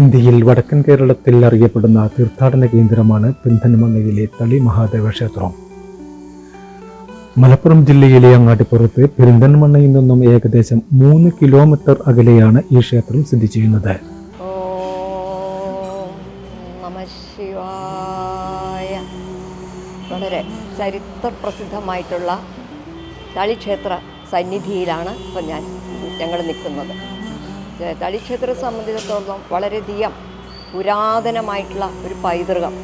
ഇന്ത്യയിൽ വടക്കൻ കേരളത്തിൽ അറിയപ്പെടുന്ന തീർത്ഥാടന കേന്ദ്രമാണ് പെന്തൻമണ്ണയിലെ തളി മഹാദേവ ക്ഷേത്രം. മലപ്പുറം ജില്ലയിലെ അങ്ങാടിപ്പുറത്ത് പെരിന്തൻമണ്ണയിൽ നിന്നും ഏകദേശം മൂന്ന് കിലോമീറ്റർ അകലെയാണ് ഈ ക്ഷേത്രം സ്ഥിതി ചെയ്യുന്നത്. വളരെ ചരിത്രപ്രസിദ്ധമായിട്ടുള്ള തളിക്ഷേത്ര സന്നിധിയിലാണ് ഇപ്പം ഞാൻ ഞങ്ങൾ നിൽക്കുന്നത്. തളിക്ഷേത്രം സംബന്ധിച്ചിടത്തോളം വളരെയധികം പുരാതനമായിട്ടുള്ള ഒരു പൈതൃകം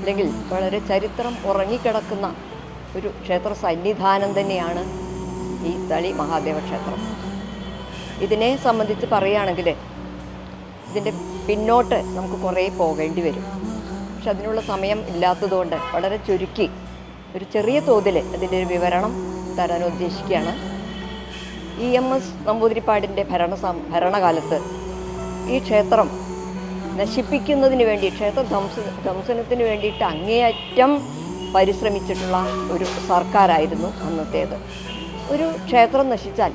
അല്ലെങ്കിൽ വളരെ ചരിത്രം ഉറങ്ങിക്കിടക്കുന്ന ഒരു ക്ഷേത്ര സന്നിധാനം തന്നെയാണ് ഈ തളി മഹാദേവ ക്ഷേത്രം. ഇതിനെ സംബന്ധിച്ച് പറയുകയാണെങ്കിൽ ഇതിന്റെ പിന്നോട്ട് നമുക്ക് കുറേ പോകേണ്ടി വരും. പക്ഷെ അതിനുള്ള സമയം ഇല്ലാത്തതുകൊണ്ട് വളരെ ചുരുക്കി ഒരു ചെറിയ തോതിൽ അതിന്റെ ഒരു വിവരണം തരാൻ ഉദ്ദേശിക്കുകയാണ്. ഇ എം എസ് നമ്പൂതിരിപ്പാടിന്റെ ഭരണ ഭരണകാലത്ത് ഈ ക്ഷേത്രം നശിപ്പിക്കുന്നതിന് വേണ്ടി ക്ഷേത്ര ധംസ ധ്വംസനത്തിന് വേണ്ടിയിട്ട് അങ്ങേയറ്റം പരിശ്രമിച്ചിട്ടുള്ള ഒരു സർക്കാരായിരുന്നു അന്നത്തേത്. ഒരു ക്ഷേത്രം നശിച്ചാൽ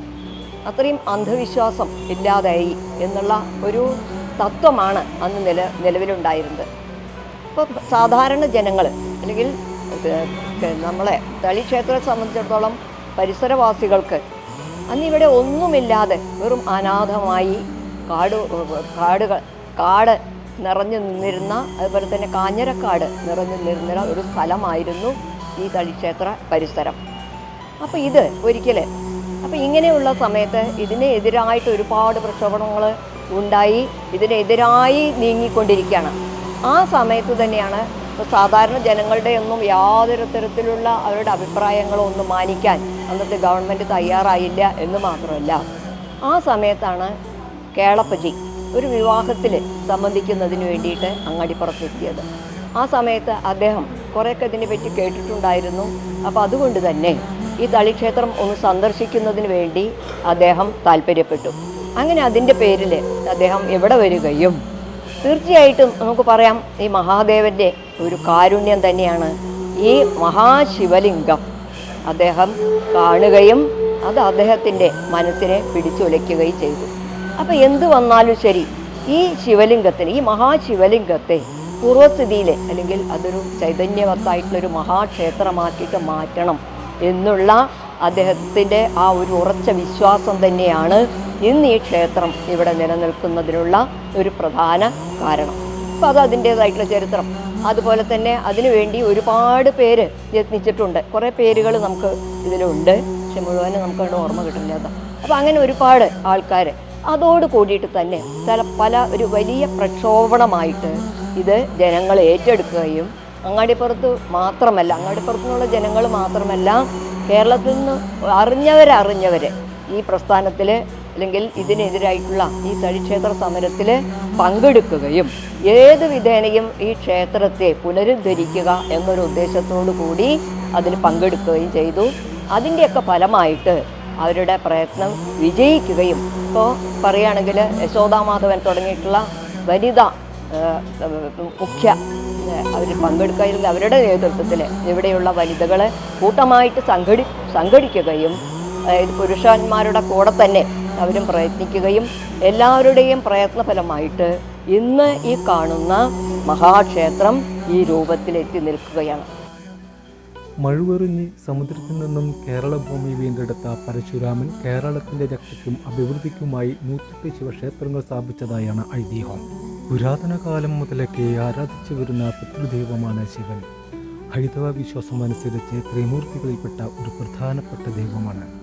അത്രയും അന്ധവിശ്വാസം ഇല്ലാതായി എന്നുള്ള ഒരു തത്വമാണ് അന്ന് നില നിലവിലുണ്ടായിരുന്നത്. ഇപ്പോൾ സാധാരണ ജനങ്ങൾ അല്ലെങ്കിൽ നമ്മളെ തളി ക്ഷേത്രത്തെ സംബന്ധിച്ചിടത്തോളം പരിസരവാസികൾക്ക് അന്ന് ഇവിടെ ഒന്നുമില്ലാതെ വെറും അനാഥമായി കാട് കാടുകൾ കാട് നിറഞ്ഞു നിന്നിരുന്ന അതുപോലെ തന്നെ കാഞ്ഞരക്കാട് നിറഞ്ഞു നിന്നിരുന്ന ഒരു സ്ഥലമായിരുന്നു ഈ തളിക്ഷേത്ര പരിസരം. അപ്പോൾ ഇത് ഒരിക്കൽ അപ്പോൾ ഇങ്ങനെയുള്ള സമയത്ത് ഇതിനെതിരായിട്ട് ഒരുപാട് പ്രക്ഷോഭങ്ങൾ ഉണ്ടായി ഇതിനെതിരായി നീങ്ങിക്കൊണ്ടിരിക്കുകയാണ്. ആ സമയത്ത് തന്നെയാണ് ഇപ്പോൾ സാധാരണ ജനങ്ങളുടെ ഒന്നും യാതൊരു തരത്തിലുള്ള അവരുടെ അഭിപ്രായങ്ങളോ ഒന്നും മാനിക്കാൻ അന്നത്തെ ഗവൺമെന്റ് തയ്യാറായില്ല എന്ന് മാത്രമല്ല. ആ സമയത്താണ് കേളപ്പജി ഒരു വിവാഹത്തിൽ സംബന്ധിക്കുന്നതിന് വേണ്ടിയിട്ട് അങ്ങാടിപ്പുറത്തെത്തിയത് ആ സമയത്ത് അദ്ദേഹം കുറേയൊക്കെ ഇതിനെപ്പറ്റി കേട്ടിട്ടുണ്ടായിരുന്നു. അപ്പോൾ അതുകൊണ്ട് തന്നെ ഈ തളിക്ഷേത്രം ഒന്ന് സന്ദർശിക്കുന്നതിന് വേണ്ടി അദ്ദേഹം താല്പര്യപ്പെട്ടു. അങ്ങനെ അതിന്റെ പേരിൽ അദ്ദേഹം എവിടെ വരികയും തീർച്ചയായിട്ടും നമുക്ക് പറയാം ഈ മഹാദേവന്റെ ഒരു കാരുണ്യം തന്നെയാണ് ഈ മഹാശിവലിംഗം. അദ്ദേഹം കാണുകയും അത് അദ്ദേഹത്തിന്റെ മനസ്സിനെ പിടിച്ചുലയ്ക്കുകയും ചെയ്തു. അപ്പോൾ എന്ത് വന്നാലും ശരി ഈ ശിവലിംഗത്തിന് ഈ മഹാശിവലിംഗത്തെ പൂർവസ്ഥിതിയിലെ അല്ലെങ്കിൽ അതൊരു ചൈതന്യവത്തായിട്ടുള്ളൊരു മഹാക്ഷേത്രമാക്കിയിട്ട് മാറ്റണം എന്നുള്ള അദ്ദേഹത്തിന്റെ ആ ഒരു ഉറച്ച വിശ്വാസം തന്നെയാണ് ഇന്ന് ഈ ക്ഷേത്രം ഇവിടെ നിലനിൽക്കുന്നതിനുള്ള ഒരു പ്രധാന കാരണം. അപ്പം അത് അതിന്റേതായിട്ടുള്ള ചരിത്രം. അതുപോലെ തന്നെ അതിനുവേണ്ടി ഒരുപാട് പേര് യത്നിച്ചിട്ടുണ്ട്. കുറേ പേരുകൾ നമുക്ക് ഇതിലുണ്ട്. പക്ഷെ മുഴുവനും നമുക്ക് അതിന് ഓർമ്മ കിട്ടുന്നില്ല അപ്പോൾ അങ്ങനെ ഒരുപാട് ആൾക്കാർ അതോട് കൂടിയിട്ട് തന്നെ ചില പല ഒരു വലിയ പ്രക്ഷോഭണമായിട്ട് ഇത് ജനങ്ങൾ ഏറ്റെടുക്കുകയും അങ്ങാടിപ്പുറത്ത് മാത്രമല്ല അങ്ങാടിപ്പുറത്തു നിന്നുള്ള ജനങ്ങൾ മാത്രമല്ല കേരളത്തിൽ നിന്ന് അറിഞ്ഞവരറിഞ്ഞവർ ഈ പ്രസ്ഥാനത്തിൽ അല്ലെങ്കിൽ ഇതിനെതിരായിട്ടുള്ള ഈ തടിക്ഷേത്ര സമരത്തിൽ പങ്കെടുക്കുകയും ഏത് വിധേനയും ഈ ക്ഷേത്രത്തെ പുനരുദ്ധരിക്കുക എന്നൊരു ഉദ്ദേശത്തോടു കൂടി അതിൽ പങ്കെടുക്കുകയും ചെയ്തു. അതിന്റെയൊക്കെ ഫലമായിട്ട് അവരുടെ പ്രയത്നം വിജയിക്കുകയും ഇപ്പോൾ പറയുകയാണെങ്കിൽ യശോദാമാധവൻ തുടങ്ങിയിട്ടുള്ള വനിത മുഖ്യ അവർ പങ്കെടുക്കുകയും അവരുടെ നേതൃത്വത്തിൽ ഇവിടെയുള്ള വനിതകളെ കൂട്ടമായിട്ട് സംഘടി സംഘടിക്കുകയും ഇത് പുരുഷന്മാരുടെ കൂടെ തന്നെ അവരും പ്രയത്നിക്കുകയും എല്ലാവരുടെയും പ്രയത്നഫലമായിട്ട് ഇന്ന് ഈ കാണുന്ന മഹാക്ഷേത്രം ഈ രൂപത്തിലെത്തി നിൽക്കുകയാണ്. മഴുവെറിഞ്ഞ് സമുദ്രത്തിൽ നിന്നും കേരള ഭൂമി വീണ്ടെടുത്ത പരശുരാമൻ കേരളത്തിന്റെ രക്ഷയ്ക്കും അഭിവൃദ്ധിക്കുമായി നൂറ്റെട്ട് ശിവക്ഷേത്രങ്ങൾ സ്ഥാപിച്ചതായാണ് ഐതിഹ്യം. പുരാതന കാലം മുതലൊക്കെ ആരാധിച്ചു വരുന്ന പിതൃദൈവമാണ് ശിവൻ. ഹൈന്ദവ വിശ്വാസം അനുസരിച്ച് ത്രിമൂർത്തികളിൽപ്പെട്ട ഒരു പ്രധാനപ്പെട്ട ദൈവമാണ്.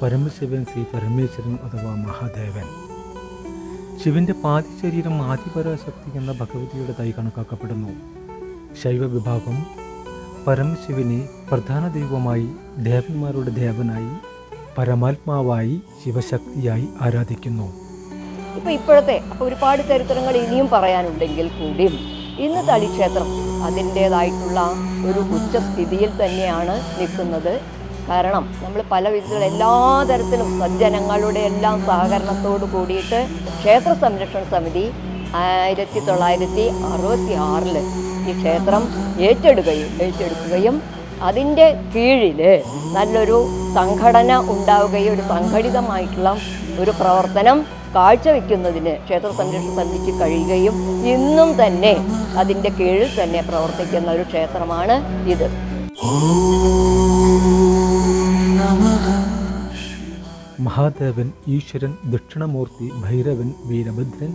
പരമശിവൻ ശ്രീ പരമേശ്വരൻ അഥവാ മഹാദേവൻ. ശിവന്റെ പാതി ശരീരം ആദിപരാശക്തി എന്ന ഭഗവതിയുടേതായി കണക്കാക്കപ്പെടുന്നു. ശൈവ വിഭാഗം പരമശിവനെ പ്രധാന ദൈവമായി ദേവന്മാരുടെ ദേവനായി പരമാത്മാവായി ശിവശക്തിയായി ആരാധിക്കുന്നു. ഇപ്പൊ ഇപ്പോഴത്തെ ഒരുപാട് ചരിത്രങ്ങൾ ഇനിയും പറയാനുണ്ടെങ്കിൽ കൂടിയും ഇന്ന് തളിക്ഷേത്രം അതിന്റേതായിട്ടുള്ള ഒരു ഉച്ചസ്ഥിതിയിൽ തന്നെയാണ് നിൽക്കുന്നത്. കാരണം നമ്മൾ പല വിധത്തിലുള്ള എല്ലാ തരത്തിലും സജ്ജനങ്ങളുടെ എല്ലാം സഹകരണത്തോട് കൂടിയിട്ട് ക്ഷേത്ര സംരക്ഷണ സമിതി ആയിരത്തി തൊള്ളായിരത്തി അറുപത്തി ആറിൽ ഈ ക്ഷേത്രം ഏറ്റെടുക്കുകയും ഏറ്റെടുക്കുകയും അതിന്റെ കീഴിൽ നല്ലൊരു സംഘടന ഉണ്ടാവുകയും ഒരു സംഘടിതമായിട്ടുള്ള ഒരു പ്രവർത്തനം കാഴ്ചവെക്കുന്നതിന് ക്ഷേത്ര സംരക്ഷണ സമിതിക്ക് കഴിയുകയും ഇന്നും തന്നെ അതിന്റെ കീഴിൽ തന്നെ പ്രവർത്തിക്കുന്ന ഒരു ക്ഷേത്രമാണ് ഇത്. മഹാദേവൻ ഈശ്വരൻ ദക്ഷിണമൂർത്തി ഭൈരവൻ വീരഭദ്രൻ.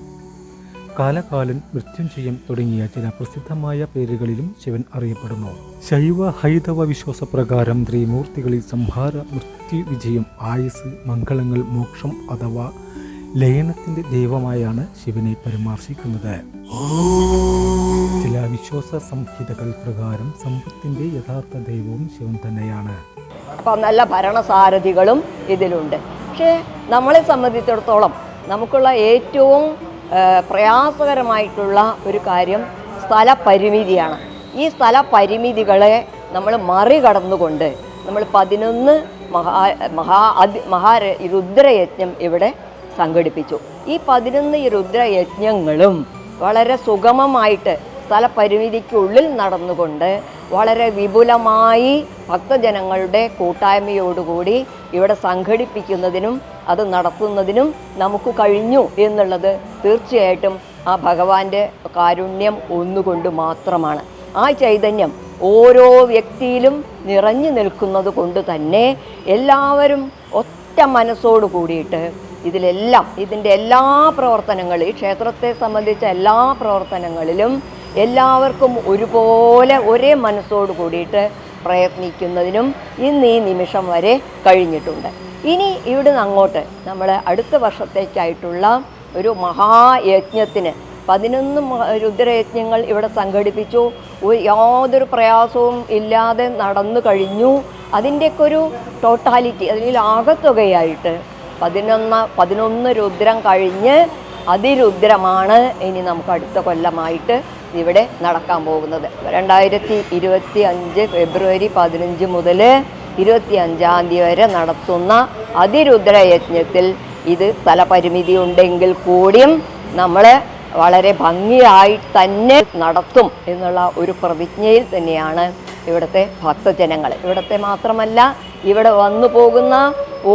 കാലകാലൻ മൃത്യുഞ്ജയം തുടങ്ങിയ ചില പ്രസിദ്ധമായ പേരുകളിലും ശിവൻ അറിയപ്പെടുന്നു. ശൈവ ഹൈതവ വിശ്വാസപ്രകാരം ത്രിമൂർത്തികളിൽ സംഹാര മൃത്യു വിജയം ആയുസ് മംഗളങ്ങൾ മോക്ഷം അഥവാ ലയനത്തിന്റെ ദൈവമായാണ് ശിവനെ പരാമർശിക്കുന്നത്. ചില വിശ്വാസ സംഹിതകൾ പ്രകാരം സമ്പത്തിന്റെ യഥാർത്ഥ ദൈവവും ശിവൻ തന്നെയാണ്. അപ്പം നല്ല ഭരണസാരഥികളും ഇതിലുണ്ട്. പക്ഷേ നമ്മളെ സംബന്ധിച്ചിടത്തോളം നമുക്കുള്ള ഏറ്റവും പ്രയാസകരമായിട്ടുള്ള ഒരു കാര്യം സ്ഥലപരിമിതിയാണ്. ഈ സ്ഥലപരിമിതികളെ നമ്മൾ മറികടന്നുകൊണ്ട് നമ്മൾ പതിനൊന്ന് മഹാ മഹാ അതി മഹാ രുദ്രയജ്ഞം ഇവിടെ സംഘടിപ്പിച്ചു. ഈ പതിനൊന്ന് രുദ്രയജ്ഞങ്ങളും വളരെ സുഗമമായിട്ട് സ്ഥലപരിമിതിക്കുള്ളിൽ നടന്നുകൊണ്ട് വളരെ വിപുലമായി ഭക്തജനങ്ങളുടെ കൂട്ടായ്മയോടുകൂടി ഇവിടെ സംഘടിപ്പിക്കുന്നതിനും അത് നടത്തുന്നതിനും നമുക്ക് കഴിഞ്ഞു എന്നുള്ളത് തീർച്ചയായിട്ടും ആ ഭഗവാന്റെ കാരുണ്യം ഒന്നുകൊണ്ട് മാത്രമാണ്. ആ ചൈതന്യം ഓരോ വ്യക്തിയിലും നിറഞ്ഞു നിൽക്കുന്നത് കൊണ്ട് തന്നെ എല്ലാവരും ഒറ്റ മനസ്സോട് കൂടിയിട്ട് ഇതിലെല്ലാം ഇതിന്റെ എല്ലാ പ്രവർത്തനങ്ങളും ഈ ക്ഷേത്രത്തെ സംബന്ധിച്ച എല്ലാ പ്രവർത്തനങ്ങളിലും എല്ലാവർക്കും ഒരുപോലെ ഒരേ മനസ്സോട് കൂടിയിട്ട് പ്രയത്നിക്കുന്നതിനും ഇന്ന് ഈ നിമിഷം വരെ കഴിഞ്ഞിട്ടുണ്ട്. ഇനി ഇവിടുന്ന് അങ്ങോട്ട് നമ്മൾ അടുത്ത വർഷത്തേക്കായിട്ടുള്ള ഒരു മഹായജ്ഞത്തിന് പതിനൊന്ന് രുദ്രയജ്ഞങ്ങൾ ഇവിടെ സംഘടിപ്പിച്ചു. യാതൊരു പ്രയാസവും ഇല്ലാതെ നടന്നു കഴിഞ്ഞു. അതിന്റെയൊക്കെ ഒരു ടോട്ടാലിറ്റി അതിൽ ആകത്തുകയായിട്ട് പതിനൊന്ന് പതിനൊന്ന് രുദ്രം കഴിഞ്ഞ് അതിരുദ്രമാണ് ഇനി നമുക്ക് അടുത്ത കൊല്ലമായിട്ട് ഇവിടെ നടക്കാൻ പോകുന്നത്. രണ്ടായിരത്തി ഇരുപത്തി അഞ്ച് ഫെബ്രുവരി പതിനഞ്ച് മുതൽ ഇരുപത്തി അഞ്ചാം തീയതി വരെ നടത്തുന്ന അതിരുദ്രയജ്ഞത്തിൽ ഇത് സ്ഥലപരിമിതി ഉണ്ടെങ്കിൽ കൂടിയും നമ്മൾ വളരെ ഭംഗിയായി തന്നെ നടത്തും എന്നുള്ള ഒരു പ്രതിജ്ഞയിൽ തന്നെയാണ് ഇവിടുത്തെ ഭക്തജനങ്ങൾ ഇവിടുത്തെ മാത്രമല്ല ഇവിടെ വന്നു പോകുന്ന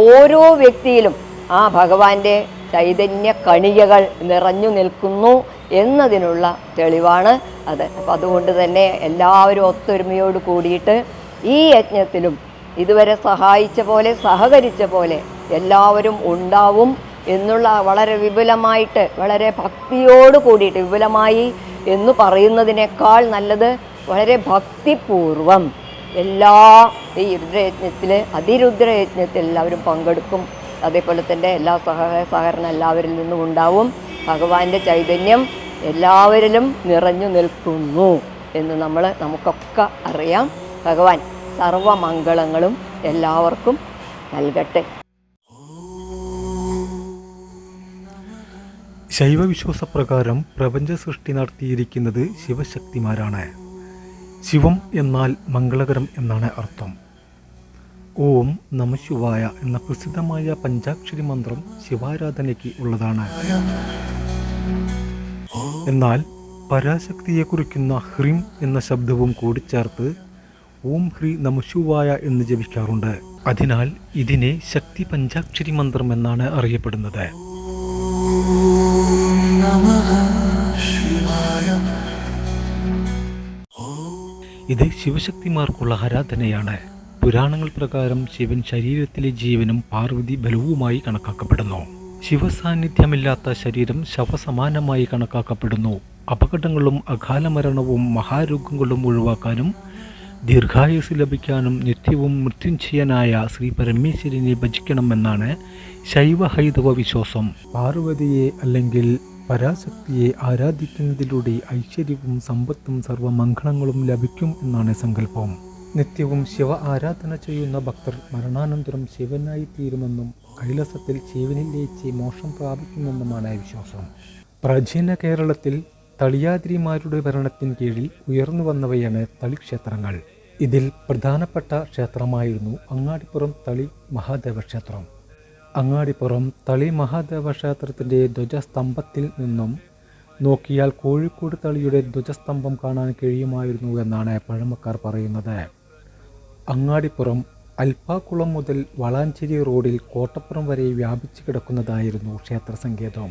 ഓരോ വ്യക്തിയിലും ആ ഭഗവാന്റെ ചൈതന്യ കണികകൾ നിറഞ്ഞു നിൽക്കുന്നു. എന്നതിനുള്ള തെളിവാണ് അത്. അപ്പം അതുകൊണ്ട് തന്നെ എല്ലാവരും ഒത്തൊരുമയോട് കൂടിയിട്ട് ഈ യജ്ഞത്തിലും ഇതുവരെ സഹായിച്ച പോലെ സഹകരിച്ച പോലെ എല്ലാവരും ഉണ്ടാവും എന്നുള്ള വളരെ വിപുലമായിട്ട് വളരെ ഭക്തിയോട് കൂടിയിട്ട് വിപുലമായി എന്ന് പറയുന്നതിനേക്കാൾ നല്ലത് വളരെ ഭക്തിപൂർവം എല്ലാ ഈ രുദ്രയജ്ഞത്തിൽ അതിരുദ്രയജ്ഞത്തിൽ എല്ലാവരും പങ്കെടുക്കും. അതേപോലെ തന്നെ എല്ലാ സഹ സഹകരണം എല്ലാവരിൽ നിന്നും ഉണ്ടാവും. ഭഗവാന്റെ ചൈതന്യം എല്ലാവരിലും നിറഞ്ഞു നിൽക്കുന്നു എന്ന് നമ്മൾ നമുക്കൊക്കെ അറിയാം. ഭഗവാൻ സർവമംഗളങ്ങളും എല്ലാവർക്കും നൽകട്ടെ. ശൈവവിശ്വാസപ്രകാരം പ്രപഞ്ച സൃഷ്ടി നടത്തിയിരിക്കുന്നത് ശിവശക്തിമാരാണ്. ശിവം എന്നാൽ മംഗളകരം എന്നാണ് അർത്ഥം. ഓം നമ ശിവായ എന്ന പ്രസിദ്ധമായ പഞ്ചാക്ഷരി മന്ത്രം ശിവാരാധനയ്ക്ക് ഉള്ളതാണ്. എന്നാൽ പരാശക്തിയെ കുറിക്കുന്ന ഹ്രീം എന്ന ശബ്ദവും കൂടിച്ചേർത്ത് ഓം ഹ്രീ നമശിവായ എന്ന് ജപിക്കാറുണ്ട്. അതിനാൽ ഇതിനെ ശക്തി പഞ്ചാക്ഷരി മന്ത്രം എന്നാണ് അറിയപ്പെടുന്നത്. ഇത് ശിവശക്തിമാർക്കുള്ള ആരാധനയാണ്. പുരാണങ്ങൾ പ്രകാരം ശിവൻ ശരീരത്തിലെ ജീവനും പാർവതി ബലവുമായി കണക്കാക്കപ്പെടുന്നു. ശിവസാന്നിധ്യമില്ലാത്ത ശരീരം ശവസമാനമായി കണക്കാക്കപ്പെടുന്നു. അപകടങ്ങളും അകാല മരണവും മഹാരോഗങ്ങളും ഒഴിവാക്കാനും ദീർഘായുസ് ലഭിക്കാനും നിത്യവും മൃത്യുഞ്ജയനായ ശ്രീ പരമേശ്വരനെ ഭജിക്കണമെന്നാണ് ശൈവ ഹൈതവ വിശ്വാസം. പാർവതിയെ അല്ലെങ്കിൽ പരാശക്തിയെ ആരാധിക്കുന്നതിലൂടെ ഐശ്വര്യവും സമ്പത്തും സർവമംഗളങ്ങളും ലഭിക്കും എന്നാണ് സങ്കല്പം. നിത്യവും ശിവ ആരാധന ചെയ്യുന്ന ഭക്തർ മരണാനന്തരം ശിവനായി തീരുമെന്നും കൈലാസത്തിൽ ശിവനിൽ ലയിച്ച് മോക്ഷം പ്രാപിക്കുമെന്നുമാണ് വിശ്വാസം. പ്രാചീന കേരളത്തിൽ തളിയാതിരിമാരുടെ ഭരണത്തിൻ കീഴിൽ ഉയർന്നു വന്നവയാണ് തളിക്ഷേത്രങ്ങൾ. ഇതിൽ പ്രധാനപ്പെട്ട ക്ഷേത്രമായിരുന്നു അങ്ങാടിപ്പുറം തളി മഹാദേവ ക്ഷേത്രം അങ്ങാടിപ്പുറം തളി മഹാദേവ ക്ഷേത്രത്തിന്റെ ധ്വജസ്തംഭത്തിൽ നിന്നും നോക്കിയാൽ കോഴിക്കോട് തളിയുടെ ധ്വജസ്തംഭം കാണാൻ കഴിയുമായിരുന്നു എന്നാണ് പഴമക്കാർ പറയുന്നത്. അങ്ങാടിപ്പുറം അൽപ്പാക്കുളം മുതൽ വളാഞ്ചേരി റോഡിൽ കോട്ടപ്പുറം വരെ വ്യാപിച്ചു കിടക്കുന്നതായിരുന്നു ക്ഷേത്ര സങ്കേതം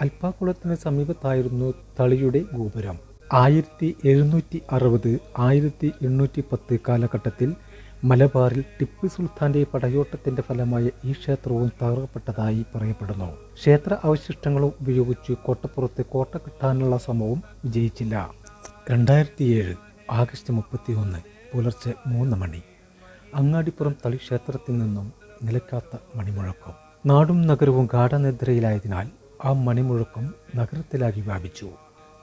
അൽപ്പാക്കുളത്തിന് സമീപത്തായിരുന്നു തളിയുടെ ഗോപുരം. ആയിരത്തി എഴുന്നൂറ്റി അറുപത് ആയിരത്തി എണ്ണൂറ്റി പത്ത് കാലഘട്ടത്തിൽ മലബാറിൽ ടിപ്പു സുൽത്താന്റെ പടയോട്ടത്തിന്റെ ഫലമായ ഈ ക്ഷേത്രവും തകർക്കപ്പെട്ടതായി പറയപ്പെടുന്നു. ക്ഷേത്ര അവശിഷ്ടങ്ങളും ഉപയോഗിച്ച് കോട്ടപ്പുറത്ത് കോട്ട കിട്ടാനുള്ള ശ്രമവും വിജയിച്ചില്ല. രണ്ടായിരത്തി ഏഴ് ആഗസ്റ്റ് മുപ്പത്തി ഒന്ന് പുലർച്ചെ മൂന്ന് മണി. അങ്ങാടിപ്പുറം തളിക്ഷേത്രത്തിൽ നിന്നും നിലക്കാത്ത മണിമുഴക്കം. നാടും നഗരവും ഗാഠനിദ്രയിലായതിനാൽ ആ മണിമുഴക്കം നഗരത്തിലാകി വ്യാപിച്ചു.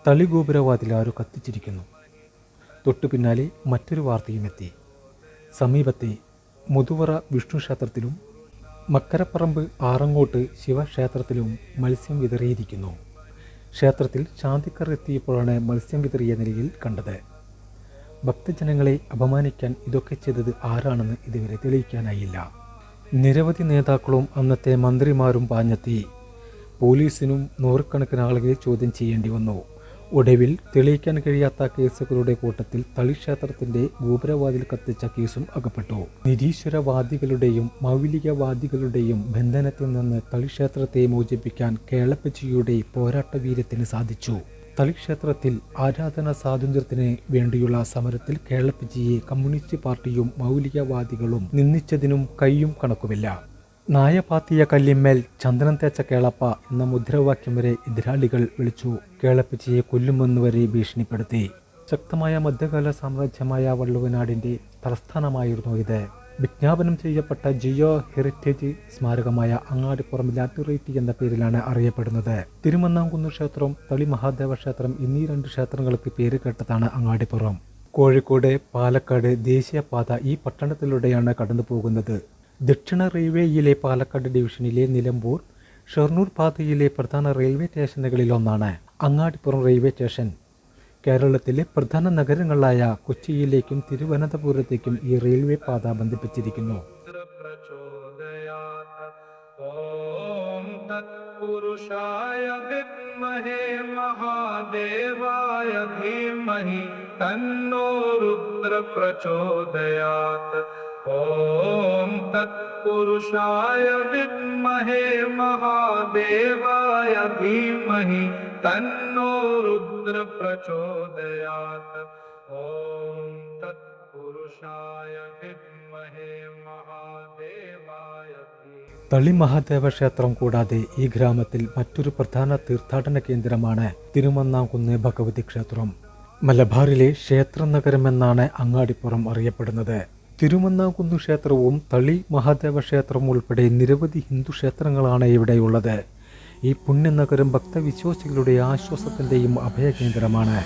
തളിഗോപുരവാതിൽ ആരോ കത്തിച്ചിരിക്കുന്നു. തൊട്ടു പിന്നാലെ മറ്റൊരു വാർത്തയും എത്തി സമീപത്തെ മുതുവറ വിഷ്ണു ക്ഷേത്രത്തിലും മക്കരപ്പറമ്പ് ആറങ്ങോട്ട് ശിവക്ഷേത്രത്തിലും മത്സ്യം വിതറിയിരിക്കുന്നു. ക്ഷേത്രത്തിൽ ശാന്തിക്കർ എത്തിയപ്പോഴാണ് മത്സ്യം വിതറിയ നിലയിൽ കണ്ടത്. ഭക്തജനങ്ങളെ അപമാനിക്കാൻ ഇതൊക്കെ ചെയ്തത് ആരാണെന്ന് ഇതുവരെ തെളിയിക്കാനായില്ല. നിരവധി നേതാക്കളും അന്നത്തെ മന്ത്രിമാരും പാഞ്ഞെത്തി. പോലീസിനും നൂറുകണക്കിന് ആളുകളെ ചോദ്യം ചെയ്യേണ്ടി വന്നു. ഒടുവിൽ തെളിയിക്കാൻ കഴിയാത്ത കേസുകളുടെ കൂട്ടത്തിൽ തളിക്ഷേത്രത്തിന്റെ ഗോപുരവാതിൽ കത്തിച്ച കേസും അകപ്പെട്ടു. നിരീശ്വരവാദികളുടെയും മൗലികവാദികളുടെയും ബന്ധനത്തിൽ നിന്ന് തളിക്ഷേത്രത്തെ മോചിപ്പിക്കാൻ കേളപ്പച്ചിയുടെ പോരാട്ട വീര്യത്തിന് സാധിച്ചു. തളിക്ഷേത്രത്തിൽ ആരാധന സ്വാതന്ത്ര്യത്തിന് വേണ്ടിയുള്ള സമരത്തിൽ കേളപ്പച്ചിയെ കമ്മ്യൂണിസ്റ്റ് പാർട്ടിയും മൗലികവാദികളും നിന്ദിച്ചതിനും കൈയും കണക്കുമില്ല. നായപാത്തിയ കല്ലിന്മേൽ ചന്ദനം തേച്ച കേളപ്പ എന്ന മുദ്രാവാക്യം വരെ എതിരാളികൾ വിളിച്ചു കേളപ്പച്ചിയെ കൊല്ലുമെന്ന് വരെ ഭീഷണിപ്പെടുത്തി. ശക്തമായ മധ്യകാല സാമ്രാജ്യമായ വള്ളുവനാടിന്റെ തലസ്ഥാനമായിരുന്നു ഇത്. വിജ്ഞാപനം ചെയ്യപ്പെട്ട ജിയോ ഹെറിറ്റേജ് സ്മാരകമായ അങ്ങാടിപ്പുറം ലാറ്റുറേറ്റി എന്ന പേരിലാണ് അറിയപ്പെടുന്നത്. തിരുമന്നാംകുന്ന് ക്ഷേത്രം തളി മഹാദേവ ക്ഷേത്രം എന്നീ രണ്ട് ക്ഷേത്രങ്ങൾക്ക് പേര് കേട്ടതാണ് അങ്ങാടിപ്പുറം. കോഴിക്കോട് പാലക്കാട് ദേശീയപാത ഈ പട്ടണത്തിലൂടെയാണ് കടന്നു പോകുന്നത് ദക്ഷിണ റെയിൽവേയിലെ പാലക്കാട് ഡിവിഷനിലെ നിലമ്പൂർ ഷൊർണൂർ പാതയിലെ പ്രധാന റെയിൽവേ സ്റ്റേഷനുകളിലൊന്നാണ് അങ്ങാടിപ്പുറം റെയിൽവേ സ്റ്റേഷൻ. കേരളത്തിലെ പ്രധാന നഗരങ്ങളായ കൊച്ചിയിലേക്കും തിരുവനന്തപുരത്തേക്കും ഈ റെയിൽവേ പാത ബന്ധിപ്പിച്ചിരിക്കുന്നു. മഹാദേവായ ഓം മഹാദേവായ ധീമഹി തന്നോ രുദ്ര പ്രചോദയാത് ഓം തത്പുരുഷായ വിദ്മഹേ മഹാദേവായ തളി മഹാദേവ ക്ഷേത്രം കൂടാതെ ഈ ഗ്രാമത്തിൽ മറ്റൊരു പ്രധാന തീർത്ഥാടന കേന്ദ്രമാണ് തിരുമന്നാംകുന്ന് ഭഗവതി ക്ഷേത്രം. മലബാറിലെ ക്ഷേത്ര നഗരമെന്നാണ് അങ്ങാടിപ്പുറം അറിയപ്പെടുന്നത്. തിരുമന്നാകുന്നു ക്ഷേത്രവും തളി മഹാദേവ ക്ഷേത്രവും ഉൾപ്പെടെ നിരവധി ഹിന്ദു ക്ഷേത്രങ്ങളാണ് ഇവിടെയുള്ളത്. ഈ പുണ്യനഗരം ഭക്തവിശ്വാസികളുടെ ആശ്വാസത്തിന്റെയും അഭയകേന്ദ്രമാണ്.